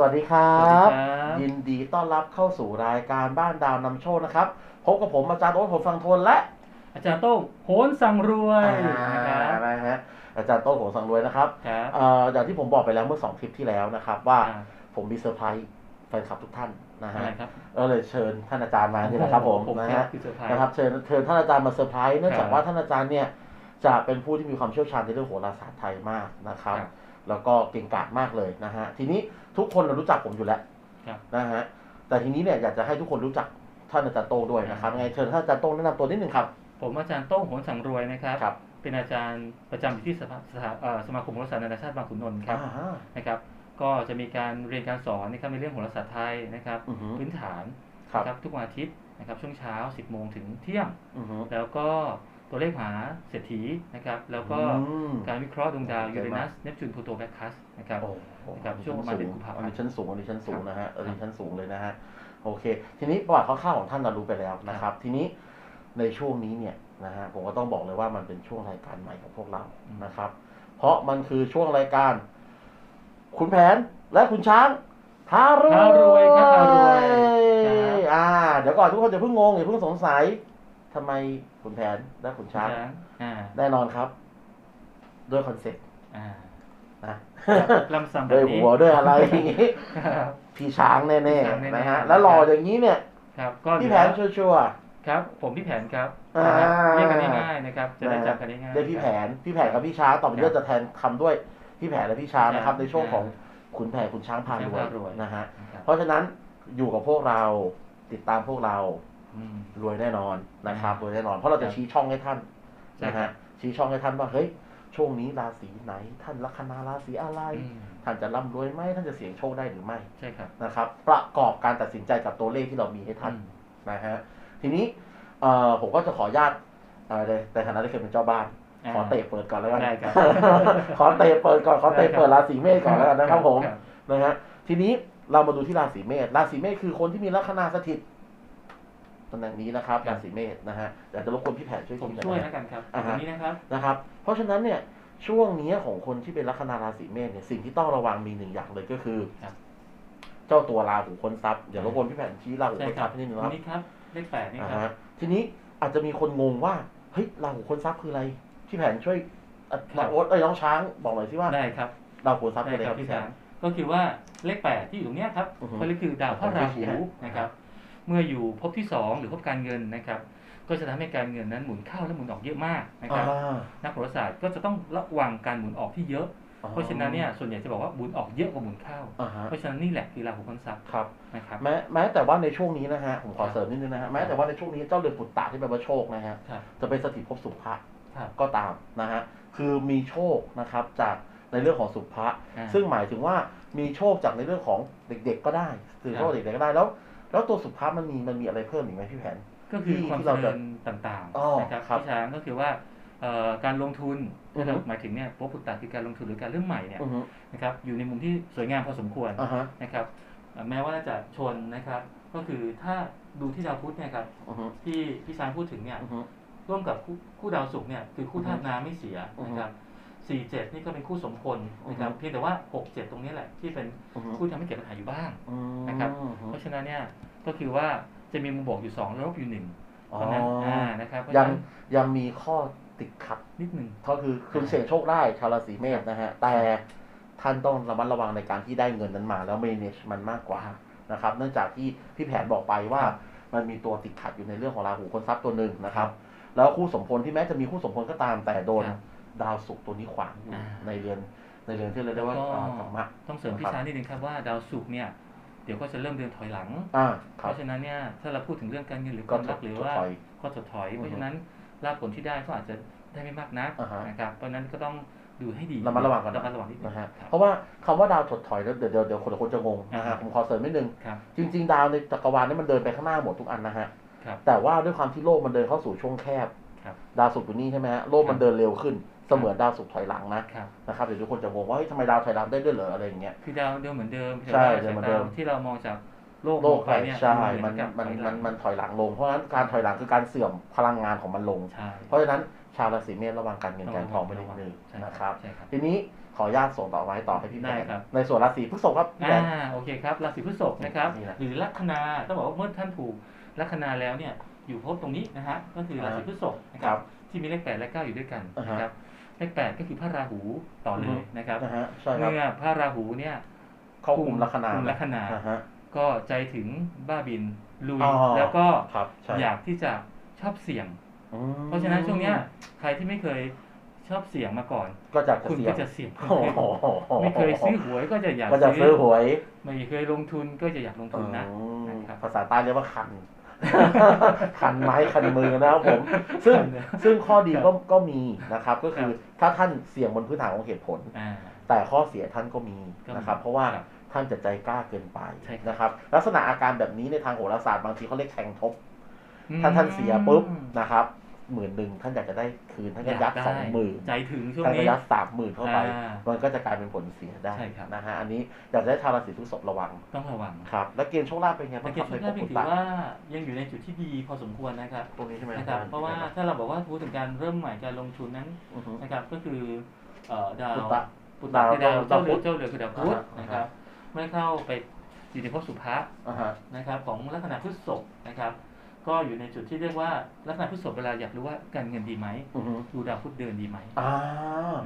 สวัสดีครัสวัสดีบครับ ยินดีต้อนรับเข้าสู่รายการบ้านดาวนำโชคนะครับพบกับผมอาจารย์โอ๊ตผมฟังทนและ อาจารย์โต้งโหนสั่งรวยนะครับนะฮะอาจารย์โต้นผมสังรวยนะครับครับเอ่ออย่างที่ผมบอกไปแล้วเมื่อสองคลิปที่แล้วนะครับ ว่าอ่าผมมีเซอร์ไพรส์แฟนคลับทุกท่านนะฮะอะไรครับก็เลยเชิญท่านอาจารย์มานี่แหละครับผมผมนะครัฮะบคือเซอร์ไพรส์นะครับเชิญเชิญท่านอาจารย์มาเซอร์ไพรส์เนื่องจากครับว่าท่านอาจารย์เนี่ยจะเป็นผู้ที่มีความเชี่ยวชาญในเรื่องโหราศาสตร์ไทยมากนะครับครับ แล้วก็เก่งกาจมากเลยนะฮะ ทีนี้ทุกคนเรารู้จักผมอยู่แล้วครับนะฮะ แต่ทีนี้เนี่ยอยากจะให้ทุกคนรู้จักท่านอาจารย์โต้งด้วยนะครับไงเชิญท่านอาจารย์โต้งแนะนำตัวนิดนึงครับ ผมอาจารย์โต้งโหนสั่งรวยนะครับครับ เป็นอาจารย์ประจำอยู่ที่สภาสถาเอ่อสมาคมโหราศาสตร์นานาชาติบางขุนนนท์ครับอ่านะครับ ก็จะมีการเรียนการสอนนะครับในเรื่องโหราศาสตร์ไทยนะครับอือฮึพื้นฐานครับนะครับทุกวันอาทิตย์นะครับช่วงเช้า 10 โมงถึงเที่ยงอือฮึแล้วก็ ตัวเลขมหาเศรษฐีนะครับแล้วก็อืมการวิเคราะห์ดวงดาวโอเคยูเรนัมาสเนปจูนพลูโตแบคคัสนะครับโอ้โหครับช่วงประมาณเดือนกุมภาพันธ์อันนี้ชั้นสูงอันนี้ชั้นสูงนะฮะครับอันนี้ชั้นสูงเลยนะฮะโอเค ทีนี้ประวัติคร่าวๆของท่านเรารู้ไปแล้วนะครับ ทีนี้ในช่วงนี้เนี่ยนะฮะผมก็ต้องบอกเลยว่ามันเป็นช่วงรายการใหม่ของพวกเรานะครับ เพราะมันคือช่วงรายการ คุณแผนและคุณช้างพารวยพารวยครับพารวยครับอ่าเดี๋ยวก่อนทุกคนจะเพิ่งงงอย่าเพิ่งสงสัย ทำไมคุณแผนและคุณช้างช้างอ่าแน่นอนครับ ด้วยคอนเซ็ปต์อ่านะลำซ้ำแบด้วยบนี้หัวด้วยอะไรอย่างงี้ครับพี่ช้างแน่พี่ช้างแน่ๆๆนะฮะแล้วหล่ออย่างนี้เนี่ยครับก็พี่เหแผลือนชัวร์ครับ ผมพี่แผนครับอ่าเรียกกันง่ายๆนะครับ จะได้นะฮะจำกันง่ายๆๆเรียกพี่แผนพี่แผนกับพี่ช้างต่อไปนี้ครับจะแทนคำด้วยพี่แผนและพี่ช้างนะครับครับ ในช่วงของขุนแผนขุนช้างพาช้างรวยพารวยนะฮะนะครับเพราะฉะนั้นอยู่กับพวกเราติดตามพวกเราอืม รวยแน่นอนนะครับอ่ารวยแน่นอน เพราะเราจะครับชี้ช่องให้ท่านใช่นะครับฮะชี้ช่องให้ท่านว่าเฮ้ยช่วงนี้ราศีไหน ท่านลัคนาราศีอะไรอืมท่านจะร่ำรวยไหมท่านจะเสี่ยงโชคได้หรือไม่ใช่ครับนะครับ ประกอบการตัดสินใจกับตัวเลขที่เรามีให้ท่านอืมนะฮะทีนี้เอ่อผมก็จะขออนุญาตเอ่อในในฐานะที่เคยเป็นเจ้าบ้านาขอเตะเปิดก่อนแล้วกันได้ครับขอเตะเปิดก่อนขอเตะเปิดราศีเมษก่อนแล้วกันนะครับผมครับนะฮะทีนี้เรามาดูที่ราศีเมษราศีเมษคือคนที่มีลัคนาสถิต ตำแหน่งนี้นะครับครับราศีเมษนะฮะอยากจะรบกวนพี่แผนช่วยผมคิดหน่ช่วยอยแล้วกันครับอ่าตรฮะงนี้นะครับนะครับ เพราะฉะนั้นเนี่ยช่วงนี้ของคนที่เป็นลัคนาราศีเมษเนี่ยสิ่งที่ต้องระวังมีหนึ่งอย่างเลยก็คือครับเจ้าตัวราหูค้นทรัพย์เดี๋ยวรบกวนพี่แผนชี้ราหูใช่ค้นคทรัรับพย์ให้นิดนึงตครรับงนี้ครับเลขแปดนี่อ่าครับฮะทีนี้อาจจะมีคนงงว่าเฮ้ยราหูค้นทรัพย์คืออะไรพี่แผนช่วยอะครับน้องโอ๊ตเอ้ยน้องช้างบอกหน่อยสิว่าได้ครับราหูค้นทรัพย์ได้คืออะไรคครัรับบพี่พี่แผช้านงก็คือว่าเลขแปดที่อยู่ตรงเนี้ยครับอือฮึก็คือดาวพระราหูขอบคุณนะครับ เมื่ออยู่ภพที่สองหรือภพการเงินนะครับ ก็จะทำให้การเงินนั้นหมุนเข้าและหมุนออกเยอะมากนะครับอ่านักโหราศาสตร์ก็จะต้องระวังการหมุนออกที่เยอะ เพราะฉะนั้นเนี่ยส่วนใหญ่จะบอกว่าหมุนออกเยอะกว่าหมุนเข้าอ่าฮะเพราะฉะนั้นนี่แหละคือราหูค้นทรัพย์ครับนะครับแม้แม้แต่ว่าในช่วงนี้นะฮะผมขอครับเสริมนิดนึงนะฮะแม้แต่ว่าในช่วงนี้เจ้าเรือนปุตตะที่แปลว่าโชคนะฮะครับจะเป็นสถิตภพสุภะครับก็ตามนะฮะคือมีโชคนะครับจากในเรื่องของสุภะอ่าซึ่งหมายถึงว่ามีโชคจากในเรื่องของเด็ก ๆ ก็ได้สื่อโชคครับเด็กๆก็ได้แล้ว แล้วตัวสุภาพมันมีมันมีอะไรเพิ่มอีกไหมพี่แผน ก็คือที่ความที่เจเราจะริญต่างอ๋อๆนะครับครับพี่ช้างก็คือว่าเอ่อการลงทุนอือฮึที่เราหมายถึงเนี่ยภพปุตตะคือการลงทุนหรือการเริ่มใหม่เนี่ยอือฮึนะครับอยู่ในมุมที่สวยงามพอสมควรอ่าฮะนะครับเอ่อแม้ว่าจะชนนะครับ ก็คือถ้าดูที่ดาวพุธเนี่ยครับอือฮึที่พี่ช้างพูดถึงเนี่ยอือฮึร่วมกับคู่คู่ดาวศุกร์เนี่ยคือคู่อือฮึธาตุน้ำไม่เสียอือฮึนะครับ สี่เจ็ดนี่ก็เป็นคู่สมพลนะครับอือฮึเพียงแต่ว่าหกเจ็ดตรงนี้แหละที่เป็นอือฮึคู่ทำให้เกิดปัญหาอยู่บ้างอืมนะครับอือฮึเพราะฉะนั้นเนี่ยก็คือว่าจะมีมุมบวกอยู่สองแล้วลบอยู่หนึ่งอ๋อเพราะฉะนั้นอ่านะครับเพราะยัฉะงนั้นยังมีข้อติดขัดนิดหนึ่งก็คือคุณเสี่ยงโชคได้ชาวราศีเมษนะฮะแต่ท่านต้องระมัดระวังในการที่ได้เงินนั้นมา แล้ว manage มันมากกว่าครับนะครับ เนื่องจากที่พี่แผนบอกไปว่าครับมันมีตัวติดขัดอยู่ในเรื่องของราหูคนทรัพย์ตัวหนึ่งนะครับ แล้วคู่สมพลที่แม้จะมีคู่สมพลก็ตามแต่โดนครับ ดาวศุกร์ตัวนี้ขวางอยู่อ่าในเรือนในเรือนที่เรียกได้ว่าแล้วก็อ่ากรรมะต้องเสริมพี่นะครับช้างนิดนึงครับว่าดาวศุกร์เนี่ยเดี๋ยวก็จะเริ่มเดินถอยหลังอ่าคเพรับราะฉะนั้นเนี่ยถ้าเราพูดถึงเรื่องการเงินหรือก็ความรักหรือว่าถอยข้อถดถอยอือฮึเพราะฉะนั้นลาภผลที่ได้ก็อาจจะได้ไม่มากนักอ่าฮะนะครับ เพราะฉะนั้นก็ต้องดูให้ดีระมัดระวังกันระมัดระวังนิดนึงนะฮะครับเพราะว่าคำว่าดาวถดถอยแล้วเดี๋ยวเดี๋ยวเดี๋ยวคนคนจะงงนะฮะอ่าผมขอเสริมนิดนึงครับจริง ๆ ดาวในจักรวาลนี่มันเดินไปข้างหน้าหมดทุกอันนะฮะครับแต่ว่าด้วยความที่โลกมันเดินเข้าสู่ช่วงแคบครับ ดาวศุกร์อยู่นี่ใช่ไหมฮะโลกมันครับเดินเร็วขึ้นเสมือนดาวศุกร์ถอยหลังนะครับนะครับเดี๋ยวทุกคนจะงงว่าเฮ้ยทำไมดาวถอยหลังได้ด้วยเหรออะไรอย่างเงี้ยคือดาวเดิมเหมือนเดิมใช่แต่ว่าเดิมเหมือนเดิมสายตาที่เรามองจากโลกโลกมองไปเนี่ยใช่เหมันกับมันถอยหมัลันงมันถอยหลังลง เพราะฉะนั้นการถอยหลังคือการเสื่อมพลังงานของมันลงใช่เพราะฉะนั้นชาวราศีเมษระวังการเงินการทองไปนิดนึงใช่นะครับใช่ครับ ทีนี้ขออนุญาตส่งต่อไว้ต่อให้พี่แพได้นครับในส่วนราศีพฤษภครับพี่แพอ่านโอเคครับราศีพฤษภนะครับนี่แหละหรือลัคนาต้องบอกว่าเมื่อท่านถูกลัคนาแล้วเนี่ย อยู่ภพตรงนี้นะฮะก็คือราศีพฤษภนะคครัรับบที่มีเลขแปดและเก้าอยู่ด้วยกันอ่าฮะนะครับเลขแปดก็คือพระราหูต่อเลอือฮึยนะครับนะฮะใช่ครับเมื่อพระราหูเนี่ยเข้าคุมลัคนาคุมลัคนาอ่าฮะก็ใจถึงบ้าบินลุยอ๋อแล้วก็ครับใช่อยากที่จะชอบเสี่ยงอืมเพราะฉะนั้นช่วงเนี้ยใครที่ไม่เคยชอบเสี่ยงมาก่อน ก็จะคุณเสี่ยก็งจะเสี่ยงโอ้โหไม่เคยซื้อหวยก็จะอยากก็จะซื้อหวย ไม่เคยลงทุนก็จะอยากลงทุนนะอืมนะครับภาษาใต้เรียกว่าคัน คันไม้คันมือนะครับผม ซึ่งซึ่งข้อดีก็ก็มีนะครับ ก็คือถ้าท่านเสี่ยงบนพื้นฐานของเหตุผลอ่าแต่ข้อเสียท่านก็มีก็มีนะครับ เพราะว่าครับท่านจะใจกล้าเกินไปใช่ครับนะครับ ลักษณะอาการแบบนี้ในทางโหราศาสตร์บางทีเขาเรียกแทงทบ ถ้าท่านเสียปุ๊บนะครับ หมื่นหนึ่งท่านอยากจะได้คืนท่านก็ยัดยาสองหมื่นใจถึงช่วงท่านก็นี้ยัดสามหมื่นเข้าไปอ่ามันก็จะกลายเป็นผลเสียได้ใช่ครับนะฮะอันนี้อยากจะให้ชาวราศีพฤษภระวังต้องระวังครับ แล้วเกณฑ์โชคลาภเป็นไงแต่บ้างเกคณรับฑ์โชคลาภในยังภพถือว่ายังอยู่ในจุดที่ดีพอสมควรนะครับตรงนี้ใช่ไหมนะครับเพราะว่าถ้าเราบอกว่าพูดถึงการเริ่มใหม่การลงทุนนั้นอือฮึนะครับก็คือเอ่อดาวปุตตะปุตตะคือดาวดาเจ้าวเรืพุอธเจ้าเรือคือดาวพุธอ่าฮะนะครับเมื่อเข้าไปอยู่ในภพสุภะอ่าฮะนะครับของลัคนาพฤษภนะครับ ก็อยู่ในจุดที่เรียกว่าลัคนาพฤษภเวลาอยากรู้ว่าการเงินดีไหมอือฮึดูดาวพุธเดินดีไหมอ่า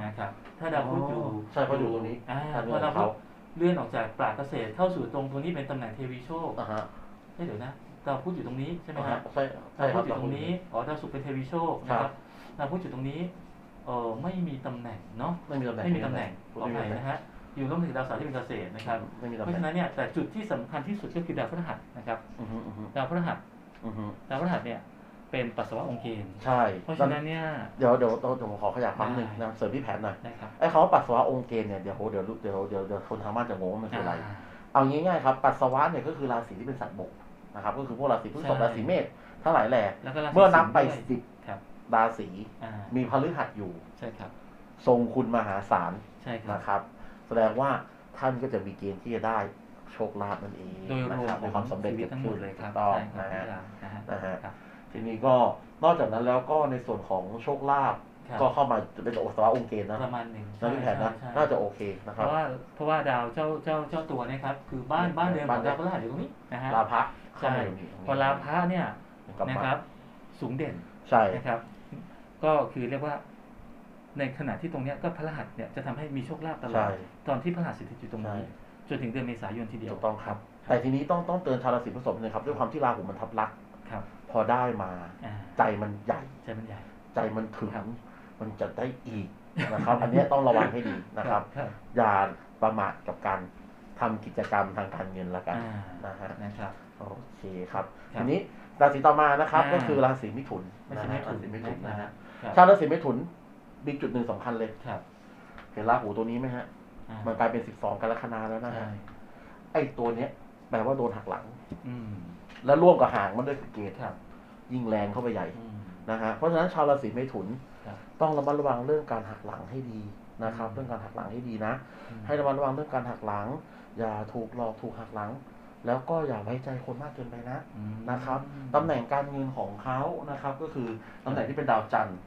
นะครับถ้าดาวพุธอยู่ใช่เพราะอยู่ตรงนี้อ่าทางพเงิอนดาวพุเขาธเลื่อนออกจากปราดเกษตรเข้าสู่ตรงตรงนี้เป็นตำแหน่งเทวีโชคอ่าฮะเอ้ยเดี๋ยวนะดาวพุธอยู่ตรงนี้ใช่ไหมอ่าคฮะรับใช่ใช่ดาวคพุรับธอยู่ตรงนี้อ๋อดาวศุกร์เป็นเทวีโชคนะคครัรับบดาวพุธอยู่ตรงนี้เออไม่มีตำแหน่งเนาะไม่มีตำแหน่งไม่มีตำแหน่งขอไม่อมีภัยตำแหน่งนะฮะอยู่ร่วมถึงดาวเสาร์ที่เป็นเกษตรนะครับไม่มีเพตำแหราะน่งฉะนั้นเนี่ยแต่จุดที่สำคัญที่สุดก็คือดาวพฤหัสนะครับอือฮึอือฮึดาวพฤหัสอือฮึ ดาวพฤหัสเนี่ย เป็นปัสสาวะองค์เกณฑ์ใช่เพราะฉะนั้นเนี่ยเดี๋ยวเดี๋ยวเดี๋ยวผมขอขยายความหนึ่งได้นะเสริมที่แผนหน่อยนะครับไอ้คำว่าปัสสาวะองค์เกณฑ์เนี่ยเดี๋ยวโหเดี๋ยวเดี๋ยวเดี๋ยวเดี๋ยวคนทางบ้านจะงงว่ามันคืออะไรอ่าเอาง่ายๆครับปัสสาวะเนี่ยก็คือราศีที่เป็นสัตว์บกนะครับก็คือพวกราศีพฤษภใช่ราศีเมษทั้งหลายแหล่แล้วก็ราศีเมื่อนับไปสิงห์ด้วยสิบครับราศีอ่ามีพฤหัสอยู่ใช่ครับ ทรงคุณมหาศาลใช่ครับนะครับ แสดงว่าท่านก็จะมีเกณฑ์ที่จะได้ โชคลาภนั่นเองโดยรนะวมครับในความสำเร็จชีวิตเกิดทั้งหมขึ้ดนเลยครับต้องใช่ครับนะฮะนะฮะนะฮะครับทีนี้ก็นอกจากนั้นแล้วก็ในส่วนของโชคลาภครับก็เข้ามาเป็นปัสสาวะองค์เกณฑ์นะประมาณหนึ่งนะพี่แผนนะใช่ใช่น่าจะโอเคนะเพครับราะว่าเพราะว่าดาวเจ้าเจ้าเจ้าตัวเนะครับคือบ้านบ้านเดิมขบ้าอนงเดิดามวพฤหัสอยู่ตรงนี้นะฮะลาภะเข้าใช่มาอยู่นี่พอลาพะเนี่ยกลับนะมาครับ สูงเด่นใช่นะครับ ก็คือเรียกว่าในขณะที่ตรงเนี้ยก็พฤหัสเนี่ยจะทำให้มีโชคลาภตลอใช่ดตอนที่พฤหัสสถิตอยู่ตรงนี้ใช่ จนถึงเดือนเมษายนทีเดียวถูกต้องครับ แต่ทีนี้ต้องต้องเตือนชาวราศีพฤษภนะครับด้วยความที่ราหูมันทับลักษณ์ครับ พอได้มาอ่าใจมันใหญ่ใจมันใหญ่ ใจมันถึงครับมันจะได้อีกนะครับ อันเนี้ยต้องระวังให้ดีนะครับครับ อย่าประมาทกับการทำกิจกรรมทางการเงินละกันอ่านะฮะนะครับโอเคครับครับทีนี้ราศีต่อมานะครับอ่าก็คือราศีมิถุนไม่นะใช่ฮะไม่ราถูกศีมิถุนนะฮะครับชาวราศีมิถุนมีจุดหนึ่งสำคัญเลยครับเห็นราหูตัวนี้ไหมฮะอ่า มันกลายเป็นสิบสองกรกฎาแล้วนะใช่ฮะไอ้ตัวเนี้ยแปลว่าโดนหักหลัง อืมแล้วร่วมกับหางมันด้วยคือเกตครับ ยิ่งแรงเข้าไปใหญ่อืมนะฮะเพราะฉะนั้นชาวราศีเมถุนครับต้องระมัดระวังเรื่องการหักหลังให้ดีนะครับอืมเรื่องการหักหลังให้ดีนะอืมให้ระมัดระวังเรื่องการหักหลัง อย่าถูกหลอกถูกหักหลัง แล้วก็อย่าไว้ใจคนมากเกินไปนะอืมนะครับตำแหน่งการเงินของเขานะครับ ก็คือตำแหน่งที่เป็นดาวจันทร์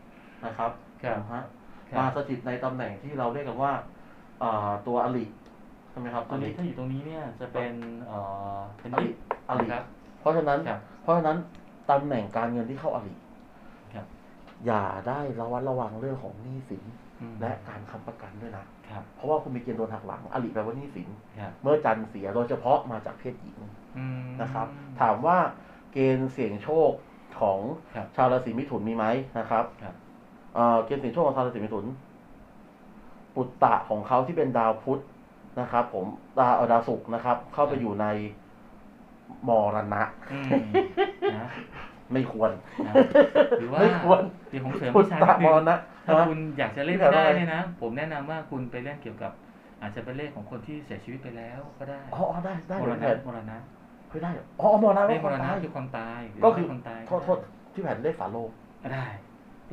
นะครับครับนะฮะครับมาสถิตในตำแหน่งที่เราเรียกกันว่าอ่า ตัวอลิใช่ไหมครับตอนนี้ถ้าอยู่ตรงนี้เนี่ยจะเป็นเอ่อเป็นอนิลิดอลิครับเพราะฉะนั้นครับเพราะฉะนั้นตำแหน่งการเงินที่เข้าอลิครับอย่าได้ระวัดระวังเรื่องของหนี้สินอืมและการค้ำประกันด้วยนะครับเพราะว่าคุณมีเกณฑ์โดนหักหลังอลิแปลว่าหนี้สินครับเมื่อจันทร์เสียโดยเฉพาะมาจากเพศหญิงอืมนะครับ ถามว่าเกณฑ์เสี่ยงโชคของครับชาวราศีมิถุนมีไหมนะครับครับเอ่อเกณฑ์เสี่ยงโชคของชาวราศีมิถุน ปุตตะของเขาที่เป็นดาวพุธนะครับ ผมดาวเอ่อดาวศุกร์นะครับ เข้าไปอยู่ในมรณะอืมนะไม่ควร นะหรือว่าไม่ควรเดี๋ยวผมเสริมพุทวิชาธนิดนึมรงณะถ้านะ คุณอยากจะเล่นพี่ไม่แถวได้อะไรเนี่ยนะ ผมแนะนำว่าคุณไปเล่นเกี่ยวกับ อาจจะเป็นเลขของคนที่เสียชีวิตไปแล้วก็ได้อ๋ออ๋อได้ได้มเหรมือนณะกันมรณะเฮ้ยได้เหรออ๋อมรณะเลก็ขคมนรณะตายคือความตายหรือก็คือคนตายโทษโทษที่แผ่นเลขฝาโลง ได้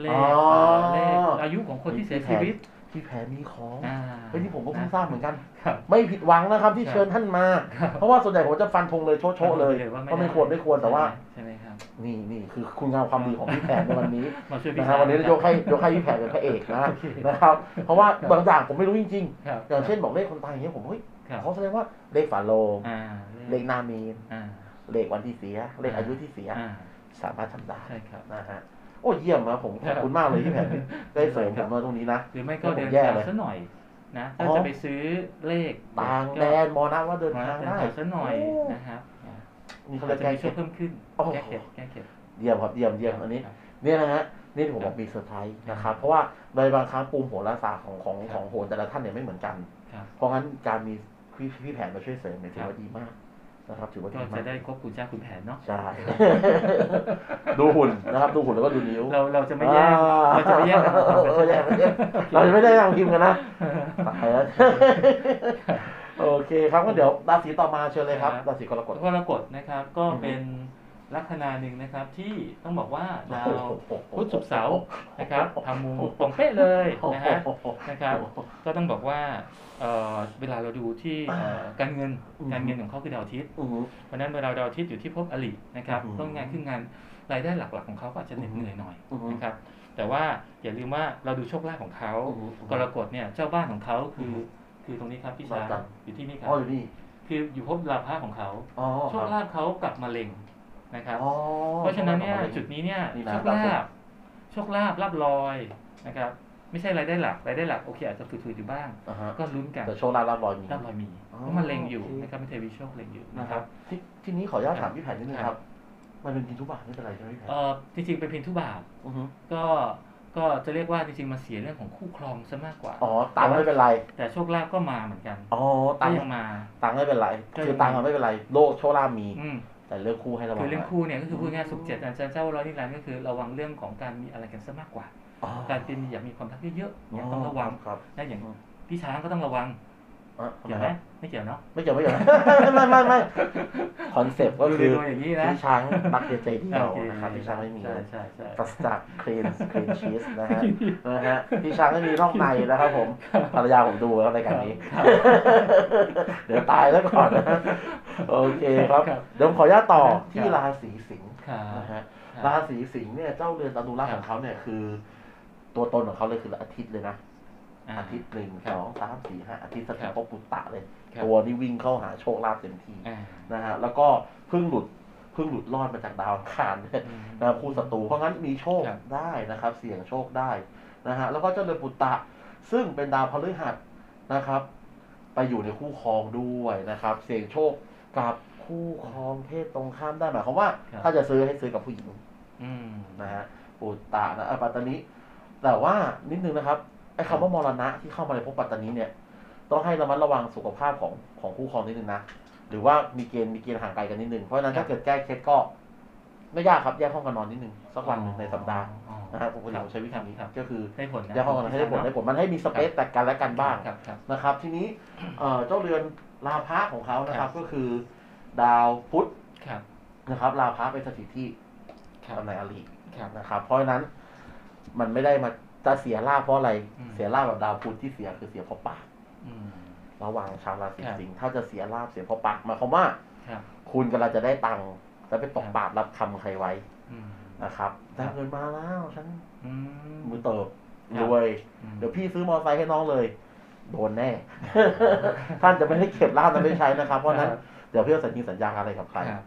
เลอ๋ขอเอ่อเลขอายุของคนที่เสียชีวิต พี่แผนมีของอ่าเฮ้ยนี่ผมก็เพิ่งทราบเหมือนกัน ครับไม่ผิดหวังนะครับที่ครับเชิญท่านมา ครับ เพราะว่าส่วนใหญ่ผมจะฟันธงเลยโชะๆเลยว่าก็ไม่ควรไม่ควรแต่ว่า ใช่ไหมครับ นี่นี่คือคุณงามความดีของพี่แผนในวันนี้ มาช่วยพี่นะครับวันนี้ยกให้ยกให้พี่แผนเป็นพระเอกนะโอเคนะครับ เพราะว่าบางอย่างผมไม่รู้จริงครับๆ อย่างเช่นบอกเลขคนตายอย่างเงี้ยผมเฮ้ยครับเขาแสดงว่าเลขฝาโลงอ่าเลขนามีนอ่าเลขวันที่เสีย เลขอายุที่เสีย อ่าสามารถทำได้ใช่ครับ นะฮะ โอ้เยี่ยมนะผมขอบคุณมากเลยพี่แผนได้เสริมผมมาตรงนี้นะหรือไม่ก็ผมเดินแย่ทางเลยซะหน่อยนะอ๋ถ้าอจะไปซื้อเลขต่างแดนมอนะว่าเดินมาทางเดินได้ทางซะหน่อยโนะครับนี่เขาเราเรียกจะแก้มีเคช่ล็ดวยเพิ่มขึ้นโอ้โหแก้เข็ดแก้เข็ดเยี่ยมครับเยี่ยมเยี่ยมอันนี้ครับเนี่ยนะฮะนี่ที่ผมบอกมีเซอร์ไพรส์นะครับเพราะว่าในบางครั้งปูมโหราศาสตร์ของของครับของโหนแต่ละท่านเนี่ยไม่เหมือนกันครับเพราะงั้นการมีพี่พี่แผนมาช่วยเสริมเนี่ยถือครับว่าดีมาก นะครับถือว่าก็ดีมาจะกได้ครบคุณเจ้าคุณแผนเนาะใช่ ดูหุ่นนะครับ ดูหุ่นแล้วก็ดูนิ้ว เราเราจะไม่แย่งเราจะไม่แย่งกันเออเออแย่งกันแย่งเราจะไม่ได้นั่งพิมพ์กันนะตายแล้วโอเคครับก็เดี๋ยวราศีต่อมาเชิญเลยครับ ราศีกรกฎ กรกฎนะครับก็อือฮึเป็น ลัคนาหนึ่งนะครับที่ต้องบอกว่าดาวพุธศุกร์เสาร์นะครับทำมุมตรงเป๊ะเลยนะฮะนะครับก็ต้องบอกว่าเวลาเราดูที่การเงินการเงินของเขาคือดาวอาทิตย์เพราะนั้นเวลาดาวอาทิตย์อยู่ที่ภพอรินะครับต้องงานขึ้นงานรายได้หลักๆของเขาก็อาจจะเหน็ดเหนื่อยหน่อยนะครับแต่ว่าอย่าลืมว่าเราดูโชคลาภของเขากรกฎเนี่ยเจ้าบ้านของเขาคือคือตรงนี้ครับพี่บ้าชาอยู่ที่นี่ครัอ๋บออยู่นี่คืออยู่ภพลาภะของเขาโชคครับลาภเขากลับมาเล็ง นะครับ อ๋อเพราะฉะนั้นเนี่ยจุดนี้เนี่ยนี่นะโชคลาภโชคลาภลาบลอยนะครับ ไม่ใช่รายได้หลักรายได้หลักโอเคอาจจะฝืดๆอยู่บ้าง อ่าฮะก็ลุ้นกันแต่โชว์ลาภรับรอยมี ลาบลอยมีอ๋อเพราะมันเล็งอยู่โอเค นะครับเป็นเทวีโชคเล็งอยู่นะนะคครัรับบ ที่ทีนี้ขออนุญาตครัถาบมพี่แผ่นนิดนึงครับครับมันเป็นพินทุบาทไม่เป็นไรใช่ไหมพี่แผ่นเอ่อจริงๆเป็นเพียงทุบาทอือฮึก็ก็จะเรียกว่าจริงๆมาเสียเรื่องของคู่ครองซะมากกว่า อ๋อตังค์ไม่เป็นไร แต่โชคลาภก็มาเหมือนกันอ๋อตัก็งค์ยังมา ตังค์ไม่เป็นไรก็ยังคือตังค์อะไม่เป็นไร โลกโชว์ลาภมี อืม แต่เรื่องคู่ให้ระวังคือเรื่องหน่ยคู่เนี่ยก็คือพูดง่ายๆสุขเจ็ดอาจารย์เจ้าร้อยนิรันดร์ก็คือระวังเรื่องของการมีอะไรกันซะมากกว่าอ๋อการเป็นอยากมีความรักเยอะๆเนี่ยต้องระวังครับนะอย่างอืมพี่ช้างก็ต้องระวังอะทำ เกี่ยวไมไหมฮะไม่เกี่ยวเนาะไม่เกี่ยวไม่เกี่ยวไม่ไม่ไม่คอนเซปต์ก็คือดูๆอย่างนี้นะพี่ช้างรักเดียวใจเดียวโอเคนะครับพี่ช้างไม่มีใช่ใช่ใช่ปราศจากคลีนคลีนชีสนะฮะนะฮะพี่ช้างไม่มีน่องในนะครับผมภรรยาผมดูแล้วรายการนี้ เดี๋ยวตายแล้วก่อนนะโอเคครับครับ เดี๋ยวผมขออนุญาตต่อครับที่ราศีสิงห์ครับนะฮะครับราศีสิงห์เนี่ยเจ้าเรือนอนุรักษ์ครัขบองเขาเนี่ยคือ ตัวตนของเขาเลยคืออาทิตย์เลยนะ อ่าอาทิตย์หนึ่งครัสบองสามสี่ห้าอาทิตย์สถิครัตบภพปุตตะเลยครับตัวนี่วิ่งเข้าหาโชคลาภเต็มที่อ่านะฮะแล้วก็เพิ่งหลุดเพิ่งหลุดรอดมาจากดาวอังคารเนี่ยอืมนะครับคู่ศัตรูเพราะงั้นมีโชคครับได้นะครับ เสี่ยงโชคได้นะฮะแล้วก็เจ้าเรือนปุตตะ ซึ่งเป็นดาวพฤหัสนะครับ ไปอยู่ในคู่ครองด้วยนะครับ เสี่ยงโชคกับคู่ครองเพศตรงข้ามได้หมายความว่าครับถ้าจะซื้อให้ซื้อกับผู้หญิงอืมนะฮะปุตตะนะอะปัตตานิแต่ว่านิดนึงนะครับ ไอ้คำว่ามรณะที่เข้ามาในภพปัตตานิเนี่ย ต้องให้ระมัดระวังสุขภาพของของคู่ครองนิดนึงนะ หรือว่ามีเกณฑ์มีเกณฑ์ห่างไกลกันนิดนึง เพราะฉะนั้นถ้าเกิดแก้เคล็ดก็ไม่ยากครับแยกห้องกันนอนนิดนึงสักวันหนึ่งในสัปดาห์อ๋อนะฮะปกติผมใช้วิธีนี้ครับ ก็คือได้ผลนะแยกห้องกันนอนให้ได้ผลได้ผลมันให้มีสเปซแต่กันและกันบ้างครับครับ นะครับ ทีนี้เอ่อเจ้าเรือนลาภะของเขานะคครัรับบก็คือ ดาวพุธครับ นะครับลาภะเป็นสถิตที่ครับ ตำแหน่งอริครับ นะครับ เพราะฉะนั้นมันไม่ได้มา จะเสียลาภเพราะอะไร อืม เสียลาภแบบดาวพุธที่เสียคือเสียเพราะปาก อืม ระวังชาวราศีครับสิงห์ถ้าจะเสียลาภเสียเพราะปากหมายความว่า ครับ คุณกำลังจะได้ตังค์แล้วไปตกครับปากรับคำใครไว้อืมนะครับครัได้บเงินมาแล้วฉันอืม มือเติบครัรบวยอืมเดี๋ยวพี่ซื้อมอเตอร์ไซค์ให้น้องเลย โดนแน่ ท่านจะไม่ได้เก็บลาภนั้นไม่ใช้นะครับ เพราะฉะนั้นครับเดี๋ยวพี่เอาสัญญาสัญญาอะไรกับใครครับ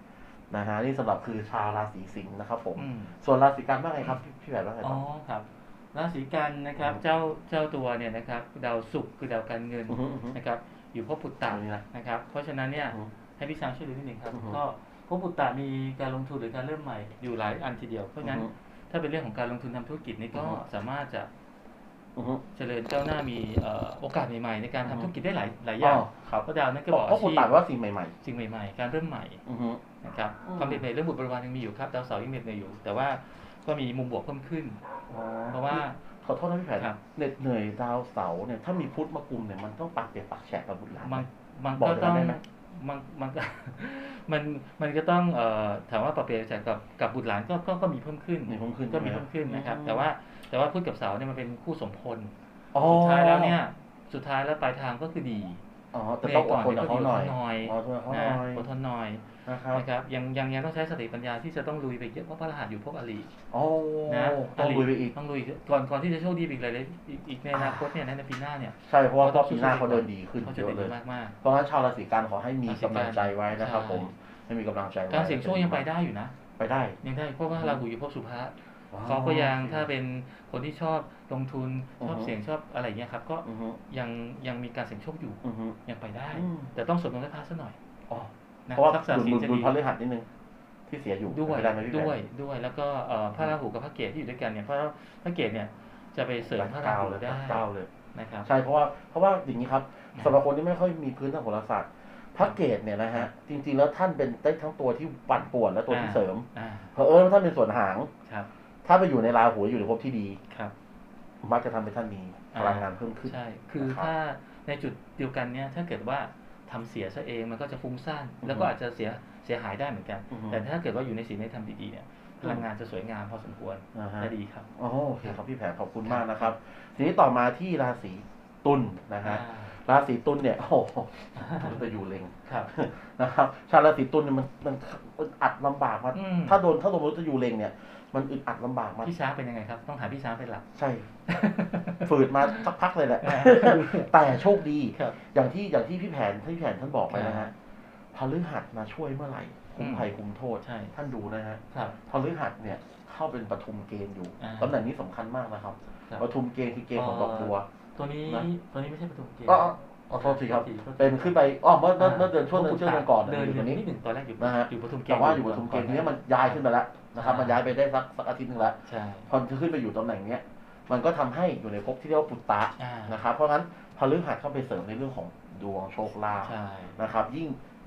นะฮะนี่สำหรับคือชาวราศีสิงห์นะครับผม อืมส่วนราศีกันว่าไงครับพี่พี่แหวนว่าไงอ๋ต่ออครับ ราศีกันนะครับอืมเจ้าเจ้าตัวเนี่ยนะครับดาวศุกร์คือดาวการเงินอือฮึอือฮึนะครับ อยู่ภพปุตตาตะมนี้นะนะครับ เพราะฉะนั้นเนี่ยอือฮึให้พี่ช้างช่วยดูนิดหนึ่งครับอือฮึก็ภพปุตตะมีการลงทุนหรือการเริ่มใหม่อยู่หลายอันทีเดียวเพราะฉะนั้นอือฮึถ้าเป็นเรื่องของการลงทุนทำธุรกิจนี่ก็อือฮึสามารถจะอือฮึเจริญก้าวหน้ามีเอ่อโอกาสใหม่ๆ ในการอือทำฮึธุรกิจได้หลายหลายอย่างครับเพราะดาวนั้นก็เพบอกราะอาคุณชีพต่างว่าสิ่งใหม่สิ่งใหม่ ๆ การเริ่มใหม่ๆอือฮึนะครับอืมความเด็ดเดี่ยวเรื่องบุตรบริวารยังมีอยู่ครับดาวเสาร์ยังเหน็ดเหนื่อยอยู่ แต่ว่า ก็มีมุมบวกเพิ่มขึ้น เพราะว่า ขอโทษนะพี่แผนครับ เหน็ดเหนื่อยดาวเสาร์เนี่ยถ้ามีพุธมากุมเนี่ยมันต้องปากเปียกปากแฉะกับบุตรหลาน มันมันบอกก็อย่างนั้ต้องนได้ไหม มันมันก็ มันมันก็ต้องเอ่อถามว่าปรับเปลี่ยนจากกับกับบุตรหลานก็ก็ก็มีเพิ่มขึ้นมีเพิ่มขึ้นก็มีใช่ไหเพิ่มขึ้นนะครับอืมแต่ว่าแต่ว่าพุธกับเสาร์เนี่ยมันเป็นคู่สมพลอ๋อสุดท้ายแล้วเนี่ย สุดท้ายแล้วปลายทางก็คือดี อ๋อแต่ต้องอดทนกับเขาหน่อยเหนื่อยก่อนอดทนกับเขาหนะน่อยอดทนหน่อยนะครับนะครับยังยังยังต้องใช้สติปัญญาที่จะต้องลุยไปเยอะเพราะพระรหัสอยู่พวกอริโอ้นะต้องลุยไปอีกต้องลุยก่อนก่อนที่จะโชคดีไปอีกเลยเลยอีกอีกในอนาคตเนี่ยนะในปีหน้าเนี่ยใช่เพราะว่าก็ปีหน้าเขาเดินดีขึ้นเขาเยจะอะเด่นเลยมากมากเพราะฉะนั้นชาวราศีกันขอให้มีราศีกันกำลังใจไว้นะครับใช่ผมให้มีกำลังใจๆไว้การเสี่ยงโชคยังไปได้อยู่นะ ไปได้ยังได้เพราะว่าราหูอยู่ภพสุภะว้ว เขาก็ยังถ้าเป็นคนที่ชอบลงทุนชอบอือฮึเสี่ยงชอบอะไรเงี้ยครับ ก็อือฮึยังยังมีการเสี่ยงโชคอยู่อือฮึยังไปได้อืมแต่ต้องสวดมนต์ให้พระซะหน่อยอ๋อนะเพราะว่ารักษาดุลศีลดุลจะดุลดีพฤหัสนิดนึงที่เสียอยู่ด้วยไม่ได้ไหมพี่แบงค์ด้วยด้วย แล้วก็เอ่อพระราหูกับพระเกศที่อยู่ด้วยกันเนี่ยพระพระเกศเนี่ยจะไปเสริมพระราเก้าหูเลยได้เก้าเลยนะครับใช่เพราะว่าเพราะว่าอย่างนี้ครับสำหรับคนที่ไม่ค่อยมีพื้นทางโหราศาสตร์พระเกตเนี่ยนะฮะจริง ๆ แล้วท่านเป็นได้ทั้งตัวที่ปั่นป่วนและตัวที่อ่าเสริมอ่าเพราะเออท่านเป็นส่วนหางครับ ถ้าไปอยู่ในราหูอยู่ในภพที่ดีครับ มักจะทำให้ท่านมีพลังงานเพิ่มขึ้นใช่คือนะครับถ้าในจุดเดียวกันเนี่ยถ้าเกิดว่าทำเสียซะเองมันก็จะฟุ้งซ่านอือฮึแล้วก็อาจจะเสียเสียหายได้เหมือนกันอือฮึแต่ถ้าเกิดว่าอยู่ในศีลในธรรมดีๆเนี่ยพลังงานจะสวยงามพอสมควรนะฮะและดีครับอ๋อโอเคครับพี่แผนขอบคุณมากนะครับ ทีนี้ต่อมาที่ราศีตุลนะฮะราศีตุลเนี่ยโอ้โหมันจะอยู่เล็งครับนะครับ ชาวราศีตุลเนี่ยมันมันมันอัดลำบากมากอืมถ้าโดนถ้าโดนมนุษย์อยู่เล็งเนี่ย มันอึดอัดลำบากมากพี่ช้างเป็นยังไงครับ ต้องหาพี่ช้างเป็นหลัก ใช่ ฝืดมาสักพักเลยแหละอ่าแต่โชคดีครับอย่างที่อย่างที่พี่แผนที่พี่แผนท่านบอกไปนะครัฮะบพฤหัสมาช่วยเมื่อไหร่คุมอืมภัยคุมโทษใช่ท่านดูนะฮะครับพฤหัสเนี่ยเข้าเป็นปฐุมเกณฑ์อยู่อ่าตำแหน่งนี้สำคัญมากนะครับครับปฐุมเกณฑ์คือเกณฑ์ของดอกบัว ตัวนี้นะตัวนี้ไม่ใช่ประตูเกมอ๋ ออ๋อโทษทีครับ เป็นขึ้นไปอ๋อเมื่อเมื่อเมื่อเดือนช่วงเดือนช่วงเดือนก่อนเดินอยู่เดิตรนงนี้นิดหนึ่งตอนแรกอยู่นะฮะอยู่ปทุมเกมแต่ว่าอยู่ปฐุมเกณฑ์ทีนี้มันย้ายขึ้นไปแล้วนะครับ มันย้ายไปได้สักสักอาทิตย์หนึงแล้วใช่พอขึ้นไปอยู่ตำแหน่งเนี้ยมันก็ทำให้อยู่ในภพที่เรียกว่าปุตตะอ่านะครับ เพราะงั้นพฤหัสเข้าไปเสริมในเรื่องของดวงโชคลาภใช่นะครับ ยิ่ง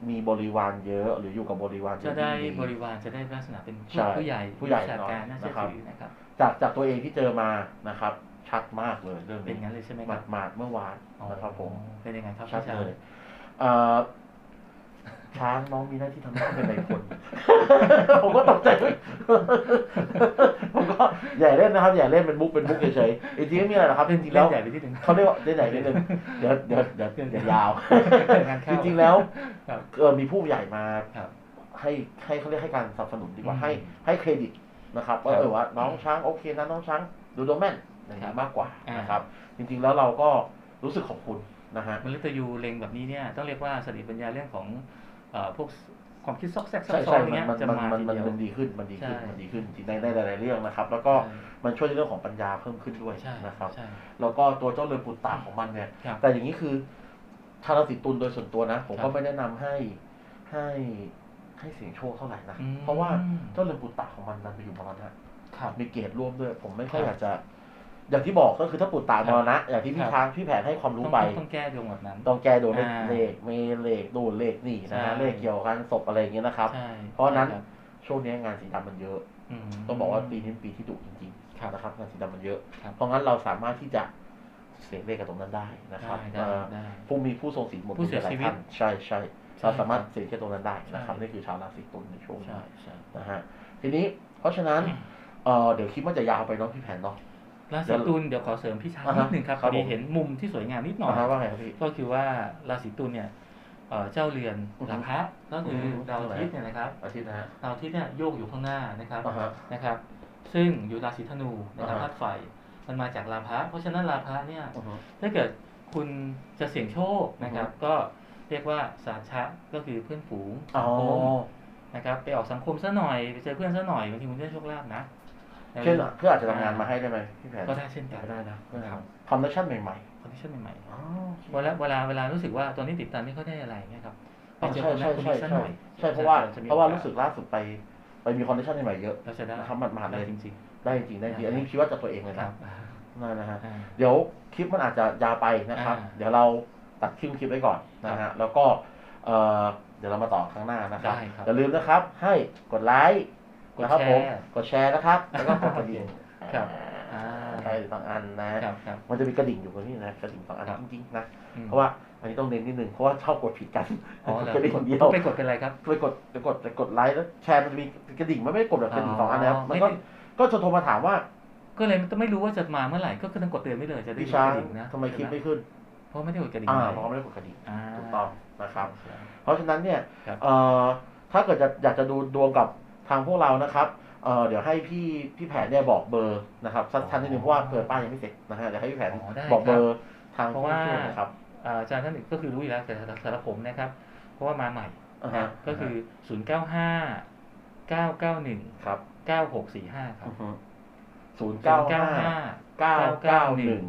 มีบริวารเยอะหรืออยู่กับบริวารเยจะอะได้ยิ่งบริวารจะได้ลักษณะเป็นผู้ใช่ผู้ใหญ่ผู้ใหญ่วิชาการหน่อยน่าเชื่อนะครับถือนะครับ จากจากตัวเองที่เจอมานะครับ ชัดมากเลยเรื่องเป็นนี้งั้นเลยใช่ไหมหคมารัดบหมาดๆเมื่อวานนะครับผมเป็นยังไงครับชัดพี่ช้างเลยเอ่อช้างน้องมีหน้าที่ทำให้เป็นนายพลผมก็ตกใจผมก็อย่าเล่นนะครับอย่าเล่นเป็นมุกเป็นมุกเฉยๆจริงๆไม่มีอะไรหรอกครับจริงๆเล่แล้นวใหญ่ไปที่หนึ่งเขาเรียกว่าเล่นใหญ่เล่นหนึ่งเดี๋ยวเดี๋ยวเดี๋ยวเดี๋ยวยาวงานเข้าจริงๆแล้วครับเออมีผู้ใหญ่มาครับให้ให้เขาเรียกให้การสนับสนุนดีกว่าอืมให้ให้เครดิตนะครับว่าครับเออว่าน้องช้างโอเคนะน้องช้างดูดวงแม่น อย่างครันี้บมากกว่าอ่านนะครับจริงๆแล้วเราก็รู้สึกขอบคุณนะฮะมฤตยูเล็งแบบนี้เนี่ยต้องเรียกว่าสติปัญญาเรื่องของเอ่อพวกความคิดซอกแซกซับใช่ซ้อใช่นอย่างมันเงี้ยมันจะมันมามันทีมันเดียวมันดีขึ้นมันดีขึ้นใช่มันดีขึ้นจริงในในหลายๆเรื่องนะครับ แล้วก็มันช่วยในเรื่องของปัญญาเพิ่มขึ้นด้วยใช่นะครับใช่แล้วก็ตัวเจ้าเรือนปุตตาของมันเนี่ยครับแต่อย่างนี้คือชาวราศีตุลโดยส่วนตัวนะ ผมครัก็บไม่แนะนำให้ให้ให้เสี่ยงโชคเท่าไหร่นะอืมเพราะว่าเจ้าเรือนปุตตาของมันดันไปอยู่มรณะครับมีเกณฑ์ร่วมด้วย ผมไม่ค่อยครับอยากจะ อย่างที่บอกก็คือถ้าปุตตามรณะอย่างที่พี่ครับช้างพี่แผนให้ความรู้ต้องไปต้องแก้ดวงแบบนั้น ต้องแก้โดนเลขอ่าเลขเมเลขดูเลขนี่นะฮะใช่เลขเกี่ยวกับการศพอะไรอย่างเงี้ยนะครับใช่เพราะฉะนั้นใช่คบช่วงนี้งานสีดำมันเยอะมต้องบอกว่าปีนี้เป็นปีที่ดุจริงครับๆนะครับงานสีดำมันเยอะครับเพราะงั้นเราสามารถที่จะเสียงเลขกับตรงนั้นได้นะครับได้ได้เอ่อได้ผู้มีผู้ทรงศีลหมดผู้เสียหลาชีวิตท่านใช่ใช่ใช่เราสามารถเสียงแค่ตรงนั้นได้นะครับใช่นี่คือชาวราศีตุลในช่วงใช่นี้ใช่นะฮะทีนี้เพราะฉะนั้นเอ่อเดี๋ยวคิดว่าจะยาวไปเนาะพี่แผนเนาะ ราศีตุลเดี๋ยวขอเสริมพี่ช้างอ่าฮะนิดหนึ่งครับครัพบอดีผมเห็นมุมที่สวยงามนิดหน่อยนะฮะว่าไงครับพี่ก็คือว่าราศีตุลเนี่ยเอ่อเจ้าเรือนอือฮึหลังพระก็คือออฮึดาวอาทิตย์เนี่ยนะครับอาทิตย์นะฮะดาวอาทิตย์เนี่ยโยกอยู่ข้างหน้านะครับอ่าฮะนะครับ ซึ่งอยู่ราศีธนูนะครับอ่าฮะธาตุไฟมันมาจากราพะเพราะฉะนั้นราพะเนี่ยอือฮึถ้าเกิดคุณจะเสี่ยงโชคนะครับอือฮึก็เรียกว่าสาชะก็คือเพื่อนฝูงอ๋สัองคมนะครับ ไปออกสังคมซะหน่อยไปเจอเพื่อนซะหน่อยบางทีคุณได้โชคลาภนะ เช่นเพื่ออาจจะทำงานมาให้ได้ไหมพี่แผนก็ได้เช่นกันก็ได้นะครับคอนเนคชั่นใหม่คอนดิชั่นใหม่ๆอ๋อๆเวลาเวลาเวลารู้สึกว่าตอนนี้ติดตามไม่ค่อยได้อะไรเงี้ยครับไปอ๋อเจอใช่คนใช่นั้นคนใช่นี้ซะหใช่น่อยใช่เพราะว่าจะมีเพราะว่าโอกสรู้สึกล่าสุดไปไปมีคอนเนคชั่นใหม่ๆเยอะเราจะได้นะครับหมาดๆเลยได้จริงได้จริงได้จริงได้อันนี้คิดว่าจากตัวเองเลยๆครันะบนั่นนะฮะอ่าเดี๋ยวคลิปมันอาจจะยาวไปนะครับอ่าเดี๋ยวเราตัดคลิปคลิปไว้ก่อนนะฮะแล้วก็เอ่อเดี๋ยวเรามาต่อครั้งหน้านะครับได้ครับอย่าลืมนะครับ ให้กดไลค์ กดนะครับแชผมร์ กดแชร์นะครับ แล้วก็กดกระดิ่งครับอ่าใช่สองอันนะ ครับครับ มันจะมีกระดิ่งอยู่ตรงนี้นะกระดิ่งสองอันครับ จริงๆนะอืมเพราะว่าอันนี้ต้องเน้นนิดนึงเพราะว่าชอบกดผิดกันอ๋อเหรอกระดิ่งเดียว ไปกดเป็นอะไรครับ ไปกดไปกดไปกดไลค์แล้วแชร์มันจะมีกระดิ่งมันไม่ได้กดแบบกระดิ่งสองอันนะครับอ๋อมันก็ไม่ได้ ก็จะโทรมาถามว่าก็เลยไม่รู้ว่าจะมาเมื่อไหร่ก็คือต้องกดเตือนไว้เลยจะได้พี่รู้ช้างกระดิ่งนะทำไมคลิปไม่ขึ้นเพราะไม่ได้กดกระดิ่งอ่าไว้เพราะเขาไม่ได้กดกระดิ่งอ่า ถูกต้องนะครับใช่เพราะฉะนั้นเนี่ยครับ เอ่อถ้าเกิดจะอยากจะดูดวงกับ ทางพวกเรานะครับเอ่อเดี๋ยวให้พี่พี่แผนเนี่ยบอกเบอร์นะครับสั้นๆนิดนึงเพราะว่าเปิดป้ายยังไม่เสร็จนะฮะเดี๋ยวให้พี่แผนอ๋อได้บอกเบอครับร์ทางเพราะว่า ผู้ช่ยนะครับอ่าอาจารย์ท่านหนึ่งก็คือรู้อยู่แล้วแต่สำหรับผมนะครับ เพราะว่ามาใหม่ อ่านะฮะก็คือ 0 9 5 9 9 1 ครับ9 6 4 5 ครับศูนย์เก้าห้า0เก้าเก้าหนึ่ง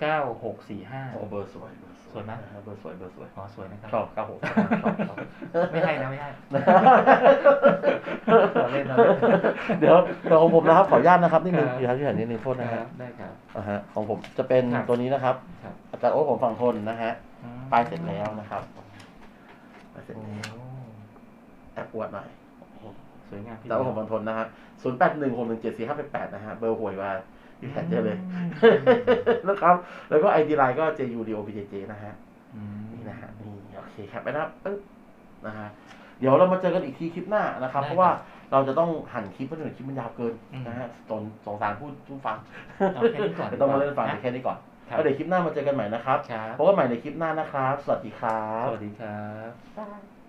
9 9 6 4โอ้5เบอร์สวยเบอร์ สวยไหมนะฮะเบอร์สวยเบอร์สวยอ๋อสวยนะครับชอบเก้าหกชอบชอบชอบไม่ให้นะไม่ให้เราเล่นเราเล่นเดี๋ยวเดี๋ยวของผมนะครับขออนุญาตนะครับนิดนึงครับพี่ครับพี่แผนนิดนึงโทษนะคฮะรับได้ครับอ่าฮะของผมจะเป็นครับตัวนี้นะครับครับอาจารย์โอ๊ตผมฝั่งทนนะฮะอืมป้ายเสร็จแล้วนะครับป้ายเสร็จโอ้แล้วแอบอวดหน่อยสวยงามพี่แต่ว่าผมฝั่งทนนะฮะศูนย์แปดหนึ่งหกหนึ่งเจ็ดสี่ห้าแปดนะฮะเบอร์หวยว่าพี่ แผนเจอเลยอืมนะครับ แล้วก็ไอดีไลน์ก็ JUDOBJJ นะฮะอืมนี่นะฮะนี่โอเคครับไปนะครับปึ๊บนะฮะเดี๋ยวเรามาเจอกันอีกทีคลิปหน้านะครับได้เพราะว่าเราจะต้องหั่นคลิปเพราะหนึ่งคลิปมันยาวเกินอืมนะฮะจนสงสารผู้ผู้ฟังเอาแค่นี้ก่อนไม่ต้องมาเล่นฟังนะแค่นี้ก่อนครับแล้วเดี๋ยวคลิปหน้ามาเจอกันใหม่นะครับครับพบกันใหม่ในคลิปหน้านะครับ สวัสดีครับ สวัสดีครับบ๊ายบาย